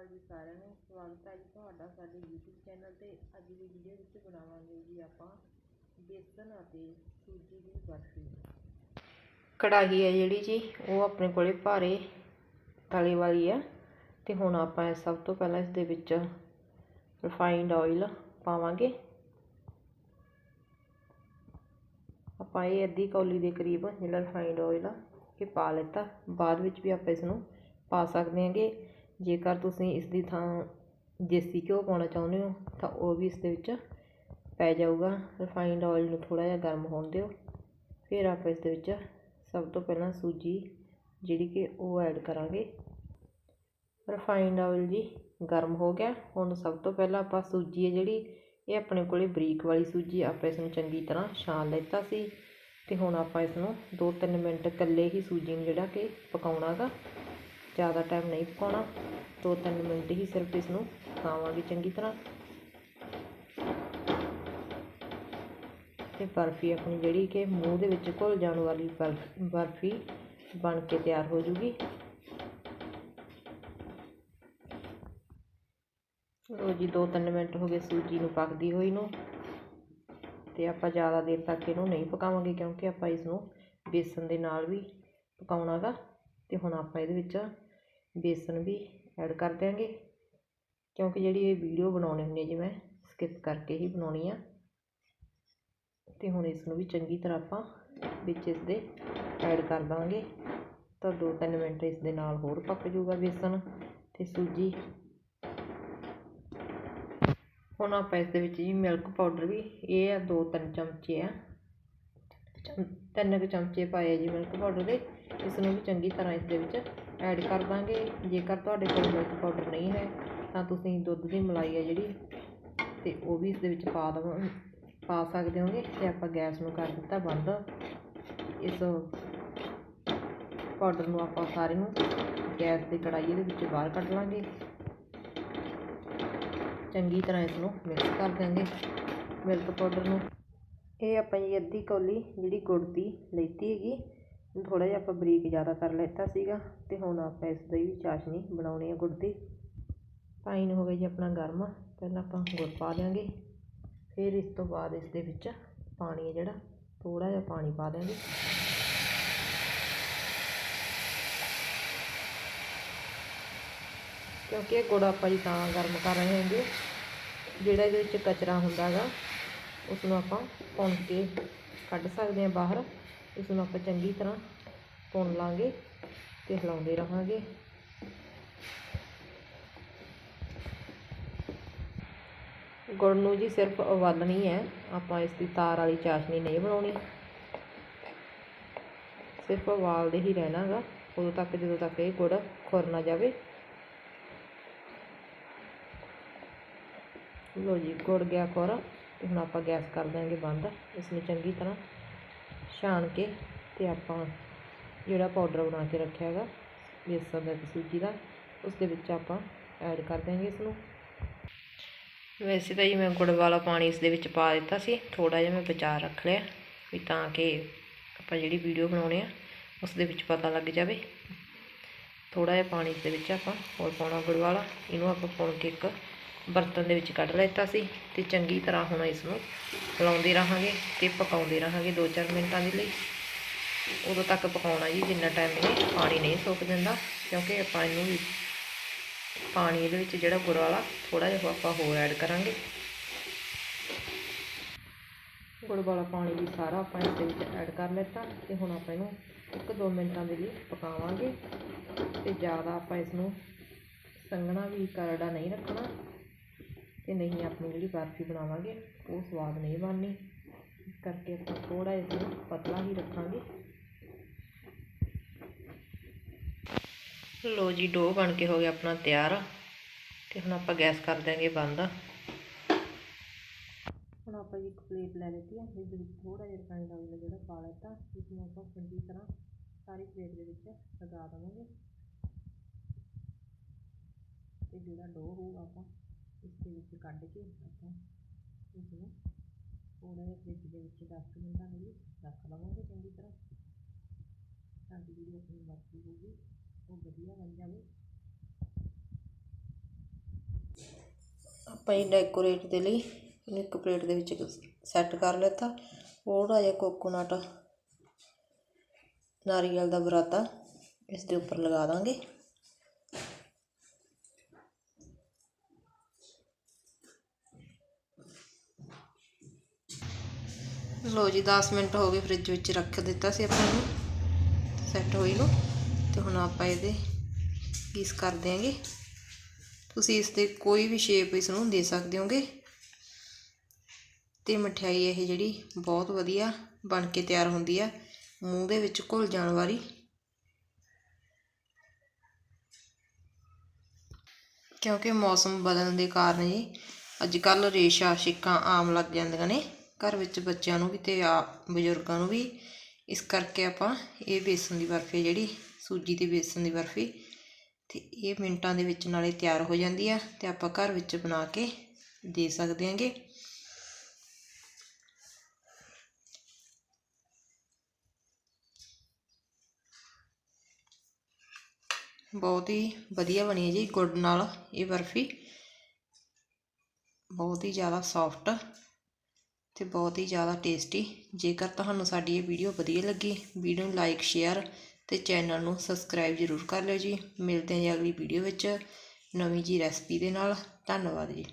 ਅਕਾਲ ਜੀ ਸਾਰਿਆਂ ਨੂੰ ਸਵਾਗਤ ਹੈ ਜੀ ਤੁਹਾਡਾ ਸਾਡੇ YouTube ਚੈਨਲ ਤੇ। ਅੱਜ ਦੀ ਵੀਡੀਓ ਵਿੱਚ ਬਣਾਵਾਂਗੇ ਜੀ ਆਪਾਂ ਬੇਸਨ ਅਤੇ ਸੂਜੀ ਦੀ ਬਰਫੀ। ਕੜਾਹੀ ਹੈ ਜਿਹੜੀ ਜੀ, ਉਹ ਆਪਣੇ ਕੋਲੇ ਭਾਰੇ ਤਲੇ ਵਾਲੀ ਹੈ ਤੇ ਹੁਣ ਆਪਾਂ ਸਭ ਤੋਂ ਪਹਿਲਾਂ ਇਸ ਦੇ ਵਿੱਚ ਰਿਫਾਈਨਡ ਆਇਲ ਪਾਵਾਂਗੇ। ਆਪਾਂ ਇਹ ਅੱਧੀ ਕੌਲੀ ਦੇ ਕਰੀਬ ਜਿਹੜਾ ਰਿਫਾਈਨਡ ਆਇਲ ਆ, ਇਹ ਪਾ ਲਿੱਤਾ। ਬਾਅਦ ਵਿੱਚ ਵੀ ਆਪਾਂ ਇਸ ਨੂੰ ਪਾ ਸਕਦੇ ਹਾਂਗੇ। ਜੇਕਰ ਤੁਸੀਂ ਇਸ ਦੀ ਥਾਂ ਦੇਸੀ ਘਿਓ ਪਾਉਣਾ ਚਾਹੁੰਦੇ ਹੋ, ਤਾਂ ਉਹ ਵੀ ਇਸ ਦੇ ਵਿੱਚ ਪੈ ਜਾਊਗਾ। ਰਿਫਾਈਨਡ ਆਇਲ ਨੂੰ ਥੋੜ੍ਹਾ ਜਿਹਾ ਗਰਮ ਹੋਣ ਦਿਓ। ਫਿਰ ਆਪਾਂ ਇਸ ਦੇ ਵਿੱਚ ਸਭ ਤੋਂ ਪਹਿਲਾਂ ਸੂਜੀ, ਜਿਹੜੀ ਕਿ ਉਹ ਐਡ ਕਰਾਂਗੇ। ਰਿਫਾਈਨਡ ਆਇਲ ਜੀ ਗਰਮ ਹੋ ਗਿਆ। ਹੁਣ ਸਭ ਤੋਂ ਪਹਿਲਾਂ ਆਪਾਂ ਸੂਜੀ ਹੈ ਜਿਹੜੀ, ਇਹ ਆਪਣੇ ਕੋਲੇ ਬਰੀਕ ਵਾਲੀ ਸੂਜੀ ਆਪਾਂ ਇਸ ਨੂੰ ਚੰਗੀ ਤਰ੍ਹਾਂ ਛਾਣ ਲੈਤਾ ਸੀ ਤੇ ਹੁਣ ਆਪਾਂ ਇਸ ਨੂੰ 2-3 ਮਿੰਟ ਇਕੱਲੇ ਹੀ ਸੂਜੀ ਨੂੰ ਜਿਹੜਾ ਕਿ ਪਕਾਉਣਾਗਾ। ਜ਼ਿਆਦਾ ਟਾਈਮ ਨਹੀਂ ਪਕਾਉਣਾ 2-3 ਮਿੰਟ ਹੀ ਸਿਰਫ ਇਸ ਨੂੰ ਪਕਾਵਾਂਗੇ ਚੰਗੀ ਤਰ੍ਹਾਂ। ਤੇ ਬਰਫੀ ਆਪਣੀ ਜਿਹੜੀ ਕਿ ਮੂੰਹ ਦੇ ਵਿੱਚ ਘੁਲ ਜਾਣ ਵਾਲੀ ਬਰਫੀ ਬਣ ਕੇ ਤਿਆਰ ਹੋ ਜੂਗੀ। ਲੋ ਜੀ 2-3 ਮਿੰਟ ਹੋ ਗਏ ਸੂਜੀ ਨੂੰ ਪੱਕਦੀ ਹੋਈ ਨੂੰ। ਤੇ ਆਪਾਂ ਜ਼ਿਆਦਾ ਦੇਰ ਤੱਕ ਇਹਨੂੰ ਨਹੀਂ ਪਕਾਵਾਂਗੇ ਕਿਉਂਕਿ ਆਪਾਂ ਇਸ ਨੂੰ ਬੇਸਨ ਦੇ ਨਾਲ ਵੀ ਪਕਾਉਣਾਗਾ। ਤੇ ਹੁਣ ਆਪਾਂ ਇਹਦੇ ਵਿੱਚ ਬੇਸਨ ਵੀ ਐਡ ਕਰ ਦਿਆਂਗੇ। ਕਿਉਂਕਿ ਜਿਹੜੀ ਇਹ ਵੀਡੀਓ ਬਣਾਉਣੀ ਹੁੰਦੀ ਜੀ ਮੈਂ ਸਕਿਪ ਕਰਕੇ ਹੀ ਬਣਾਉਣੀ ਆ। ਤੇ ਹੁਣ ਇਸ ਨੂੰ ਵੀ ਚੰਗੀ ਤਰ੍ਹਾਂ ਆਪਾਂ ਵਿੱਚ ਇਸ ਦੇ ਐਡ ਕਰ ਦਾਂਗੇ। ਤਾਂ 2-3 ਮਿੰਟ ਇਸ ਦੇ ਨਾਲ ਹੋਰ ਪੱਕ ਜਾਊਗਾ ਬੇਸਨ ਤੇ ਸੂਜੀ। ਹੁਣ ਆਪਾਂ ਇਸ ਦੇ ਵਿੱਚ ਜੀ ਮਿਲਕ ਪਾਊਡਰ ਵੀ, ਇਹ ਆ 2-3 ਚਮਚੇ ਆ। ਤਿੰਨ ਕੁ ਚਮਚੇ ਪਾਏ ਜੀ ਮਿਲਕ ਪਾਊਡਰ ਦੇ। ਇਸ ਨੂੰ ਵੀ ਚੰਗੀ ਤਰ੍ਹਾਂ ਇਸ ਦੇ ਵਿੱਚ ਐਡ ਕਰ ਦਾਂਗੇ। ਜੇਕਰ ਤੁਹਾਡੇ ਕੋਲ ਮਿਲਕ ਪਾਊਡਰ ਨਹੀਂ ਹੈ, ਤਾਂ ਤੁਸੀਂ ਦੁੱਧ ਦੀ ਮਲਾਈ ਹੈ ਜਿਹੜੀ, ਤੇ ਉਹ ਵੀ ਇਸ ਦੇ ਵਿੱਚ ਪਾ ਦਵਾਂ ਪਾ ਸਕਦੇ ਹੋਗੇ, ਤੇ ਆਪਾਂ ਗੈਸ ਨੂੰ ਕਰ ਦਿੱਤਾ ਬੰਦ। ਇਸ ਪਾਊਡਰ ਨੂੰ ਆਪਾਂ ਸਾਰੇ ਨੂੰ ਗੈਸ ਦੀ ਕੜਾਈ ਦੇ ਵਿੱਚ ਬਾਹਰ ਕੱਢ ਲਾਂਗੇ। ਚੰਗੀ ਤਰ੍ਹਾਂ ਇਸ ਨੂੰ ਮਿਕਸ ਕਰ ਦਾਂਗੇ ਮਿਲਕ ਪਾਊਡਰ ਨੂੰ। ਇਹ ਆਪਾਂ ਜੀ ਅੱਧੀ ਕੌਲੀ ਜਿਹੜੀ ਗੁੜ ਦੀ ਲੈਤੀ ਹੈਗੀ ਥੋੜ੍ਹਾ ਜਿਹਾ ਆਪਾਂ ਬਰੀਕ ਜ਼ਿਆਦਾ ਕਰ ਲੈਤਾ ਸੀਗਾ ਅਤੇ ਹੁਣ ਆਪਾਂ ਇਸ ਦੀ ਵੀ ਚਾਸ਼ਨੀ ਬਣਾਉਣੀ ਹੈ ਗੁੜ ਦੀ। ਪਾਣੀ ਹੋ ਗਿਆ ਜੀ ਆਪਣਾ ਗਰਮ। ਪਹਿਲਾਂ ਆਪਾਂ ਗੁੜ ਪਾ ਦਿਆਂਗੇ, ਫਿਰ ਇਸ ਤੋਂ ਬਾਅਦ ਇਸ ਦੇ ਵਿੱਚ ਪਾਣੀ ਹੈ ਜਿਹੜਾ, ਥੋੜ੍ਹਾ ਜਿਹਾ ਪਾਣੀ ਪਾ ਦਿਆਂਗੇ। ਕਿਉਂਕਿ ਇਹ ਗੁੜ ਆਪਾਂ ਜੀ ਤਾਂ ਗਰਮ ਕਰ ਰਹੇ ਹਾਂਗੇ, ਜਿਹੜਾ ਇਹਦੇ ਵਿੱਚ ਕਚਰਾ ਹੁੰਦਾ ਹੈਗਾ ਉਸ ਨੂੰ ਆਪਾਂ ਭੁੰਨ ਕੇ ਕੱਢ ਸਕਦੇ ਹਾਂ ਬਾਹਰ। ਇਸ ਨੂੰ ਆਪਾਂ ਚੰਗੀ ਤਰ੍ਹਾਂ ਭੁੰਨ ਲਾਂਗੇ ਤੇ ਹਿਲਾਉਂਦੇ ਰਹਾਂਗੇ। ਗੁੜ ਨੂੰ ਜੀ ਸਿਰਫ ਉਬਾਲਣੀ ਹੈ। ਆਪਾਂ ਇਸ ਦੀ ਤਾਰ ਵਾਲੀ ਚਾਸ਼ਨੀ ਨਹੀਂ ਬਣਾਉਣੀ। ਸਿਰਫ ਉਬਾਲਦੇ ਹੀ ਰਹਿਣਾਗਾ। ਉਦੋਂ ਤੱਕ, ਜਦੋਂ ਤੱਕ ਇਹ ਗੁੜ ਖੁਰ ਨਾ ਜਾਵੇ। ਲੋ ਜੀ, ਗੁੜ ਗਿਆ ਖੁਰ। ਹੁਣ ਆਪਾਂ ਗੈਸ ਕਰ ਦਾਂਗੇ ਬੰਦ। ਇਸ ਨੂੰ ਚੰਗੀ ਤਰ੍ਹਾਂ ਛਾਣ ਕੇ ਤੇ ਆਪਾਂ ਜਿਹੜਾ ਪਾਊਡਰ ਬਣਾ ਕੇ ਰੱਖਿਆ ਹੈਗਾ, ਬੇਸਨ ਦਾ ਸੂਜੀ ਦਾ ਉਸ ਦੇ ਵਿੱਚ ਆਪਾਂ ਐਡ ਕਰ ਦਾਂਗੇ ਇਸ ਨੂੰ ਵੈਸੇ ਤਾਂ ਜੀ ਮੈਂ ਗੁੜ ਵਾਲਾ ਪਾਣੀ ਇਸ ਦੇ ਵਿੱਚ ਪਾ ਦਿੱਤਾ ਸੀ ਥੋੜਾ ਜਿਹਾ ਮੈਂ ਬਚਾ ਰੱਖ ਲਿਆ, ਵੀ ਤਾਂ ਕਿ ਆਪਾਂ ਜਿਹੜੀ ਵੀਡੀਓ ਬਣਾਉਣੀ ਆ ਉਸ ਦੇ ਵਿੱਚ ਪਤਾ ਲੱਗ ਜਾਵੇ। ਥੋੜਾ ਜਿਹਾ ਪਾਣੀ ਇਸ ਦੇ ਵਿੱਚ ਆਪਾਂ ਹੋਰ ਪਾਉਣਾ ਗੁੜ ਵਾਲਾ, ਇਹਨੂੰ ਆਪਾਂ ਪਾਉਣ ਕੇ ਇੱਕ ਬਰਤਨ ਦੇ ਵਿੱਚ ਕੱਢ ਲੈਤਾ ਸੀ ਤੇ ਚੰਗੀ ਤਰ੍ਹਾਂ ਹੁਣ ਇਸ ਨੂੰ ਹਿਲਾਉਂਦੇ ਰਹਾਂਗੇ ਤੇ ਪਕਾਉਂਦੇ ਰਹਾਂਗੇ 2-4 ਮਿੰਟਾਂ ਦੇ ਲਈ। ਉਦੋਂ ਤੱਕ ਪਕਾਉਣਾ ਜੀ ਜਿੰਨਾ ਟਾਈਮ ਇਹ ਪਾਣੀ ਨਹੀਂ ਸੁੱਕ ਜਾਂਦਾ ਕਿਉਂਕਿ ਆਪਾਂ ਇਹਨੂੰ ਵੀ ਪਾਣੀ ਇਹਦੇ ਵਿੱਚ ਜਿਹੜਾ ਗੁੜ ਵਾਲਾ ਥੋੜਾ ਜਿਹਾ ਆਪਾਂ ਹੋਰ ਐਡ ਕਰਾਂਗੇ। ਗੁੜ ਵਾਲਾ ਪਾਣੀ ਵੀ ਸਾਰਾ ਆਪਾਂ ਇਸ ਦੇ ਵਿੱਚ ਐਡ ਕਰ ਲੈਤਾ ਤੇ ਹੁਣ ਆਪਾਂ ਇਹਨੂੰ 1-2 ਮਿੰਟਾਂ ਦੇ ਲਈ ਪਕਾਵਾਂਗੇ। ਤੇ ਜ਼ਿਆਦਾ ਆਪਾਂ ਇਸ ਨੂੰ ਸੰਘਣਾ ਵੀ ਕਰੜਾ ਨਹੀਂ ਰੱਖਣਾ। ਅਤੇ ਨਹੀਂ ਆਪਣੀ ਜਿਹੜੀ ਬਰਫੀ ਬਣਾਵਾਂਗੇ, ਉਹ ਸਵਾਦ ਨਹੀਂ ਬਣਨੀ। ਇਸ ਕਰਕੇ ਆਪਾਂ ਥੋੜ੍ਹਾ ਇਸ ਨੂੰ ਪਤਲਾ ਹੀ ਰੱਖਾਂਗੇ। ਲੋ ਜੀ, ਡੋ ਬਣ ਕੇ ਹੋ ਗਿਆ ਆਪਣਾ ਤਿਆਰ ਤੇ ਹੁਣ ਆਪਾਂ ਗੈਸ ਕਰ ਦਾਂਗੇ ਬੰਦ। ਹੁਣ ਆਪਾਂ ਇੱਕ ਪਲੇਟ ਲੈ ਲਈ ਹੈ ਇਸ ਦੇ ਵਿੱਚ ਥੋੜਾ ਜਿਹਾ ਰਿਫਾਈਂਡ ਆਇਲ ਜਿਹੜਾ ਪਾ ਲੈਤਾ ਇਸ ਨੂੰ ਆਪਾਂ ਚੰਗੀ ਤਰ੍ਹਾਂ ਸਾਰੀ ਪਲੇਟ ਦੇ ਵਿੱਚ ਲਗਾ ਦੇਵਾਂਗੇ। ਤੇ ਜਿਹੜਾ ਡੋ ਹੋਊਗਾ ਆਪਾਂ ਇਸ ਦੇ ਵਿੱਚ ਕੱਢ ਕੇ ਆਪਾਂ ਇਸ ਨੂੰ ਥੋੜਾ ਜਿਹਾ ਦੇ ਵਿੱਚ 10 ਮਿੰਟਾਂ ਲਈ ਰੱਖ ਲਵਾਂਗੇ ਚੰਗੀ ਤਰ੍ਹਾਂ। ਤਾਂ ਕਿ ਜਿਹੜੀ ਆਪਣੀ ਬਰਫੀ ਹੋਊਗੀ, ਉਹ ਵਧੀਆ ਬਣ ਜਾਵੇ। ਆਪਾਂ ਇਹ ਡੈਕੋਰੇਟ ਦੇ ਲਈ ਇਹਨੂੰ ਇੱਕ ਪਲੇਟ ਦੇ ਵਿੱਚ ਸੈੱਟ ਕਰ ਲਿੱਤਾ। ਥੋੜਾ ਜਿਹਾ ਕੋਕੋਨਟ ਨਾਰੀਅਲ ਦਾ ਬਰਾਤਾ, ਇਸ ਦੇ ਉੱਪਰ ਲਗਾ ਦਾਂਗੇ। ਲੋ ਜੀ 10 ਮਿੰਟ ਹੋ ਗਏ ਫ੍ਰਿਜ ਵਿੱਚ ਰੱਖ ਦਿੱਤਾ ਸੀ ਆਪਾਂ ਨੂੰ। ਸੈੱਟ ਹੋਈ ਨੂੰ। ਤੇ ਹੁਣ ਆਪਾਂ ਇਹਦੇ ਪੀਸ ਕਰ ਦਿਆਂਗੇ। ਤੁਸੀਂ ਇਸ ਤੇ ਕੋਈ ਵੀ ਸ਼ੇਪ ਇਸ ਨੂੰ ਦੇ ਸਕਦੇ ਹੋਗੇ। ਤੇ ਮਠਿਆਈ ਇਹ ਜਿਹੜੀ ਬਹੁਤ ਵਧੀਆ ਬਣ ਕੇ ਤਿਆਰ ਹੁੰਦੀ ਆ। ਮੂੰਹ ਦੇ ਵਿੱਚ ਘੁਲ ਜਾਣ ਵਾਲੀ। ਕਿਉਂਕਿ ਮੌਸਮ ਬਦਲਣ ਦੇ ਕਾਰਨ ਜੀ ਅੱਜ ਕੱਲ ਰੇਸ਼ਾ, ਛਿੱਕਾਂ ਆਮ ਲੱਗ ਜਾਂਦੀਆਂ ਨੇ। ਘਰ ਵਿੱਚ ਬੱਚਿਆਂ ਨੂੰ ਵੀ ਅਤੇ ਆ ਬਜ਼ੁਰਗਾਂ ਨੂੰ ਵੀ। ਇਸ ਕਰਕੇ ਆਪਾਂ ਇਹ ਬੇਸਣ ਦੀ ਬਰਫੀ ਜਿਹੜੀ, ਸੂਜੀ ਦੀ ਬੇਸਣ ਦੀ ਬਰਫੀ ਅਤੇ ਇਹ ਮਿੰਟਾਂ ਦੇ ਵਿੱਚ ਨਾਲੇ ਤਿਆਰ ਹੋ ਜਾਂਦੀ ਆ ਅਤੇ ਆਪਾਂ ਘਰ ਵਿੱਚ ਬਣਾ ਕੇ ਦੇ ਸਕਦੇ ਹਾਂਗੇ। ਬਹੁਤ ਹੀ ਵਧੀਆ ਬਣੀ ਹੈ ਜੀ ਗੁੜ ਨਾਲ ਇਹ ਬਰਫੀ। ਬਹੁਤ ਹੀ ਜ਼ਿਆਦਾ ਸੌਫਟ ਤੇ ਬਹੁਤ ਹੀ ਜ਼ਿਆਦਾ ਟੇਸਟੀ ਜੇਕਰ ਤੁਹਾਨੂੰ ਸਾਡੀ ਇਹ ਵੀਡੀਓ ਵਧੀਆ ਲੱਗੀ, ਵੀਡੀਓ ਨੂੰ ਲਾਈਕ ਸ਼ੇਅਰ ਤੇ ਚੈਨਲ ਨੂੰ ਸਬਸਕ੍ਰਾਈਬ ਜ਼ਰੂਰ ਕਰ ਲਿਓ ਜੀ। ਮਿਲਦੇ ਹਾਂ ਜੀ ਅਗਲੀ ਵੀਡੀਓ ਵਿੱਚ ਨਵੀਂ ਜੀ ਰੈਸਪੀ ਦੇ ਨਾਲ। ਧੰਨਵਾਦ ਜੀ।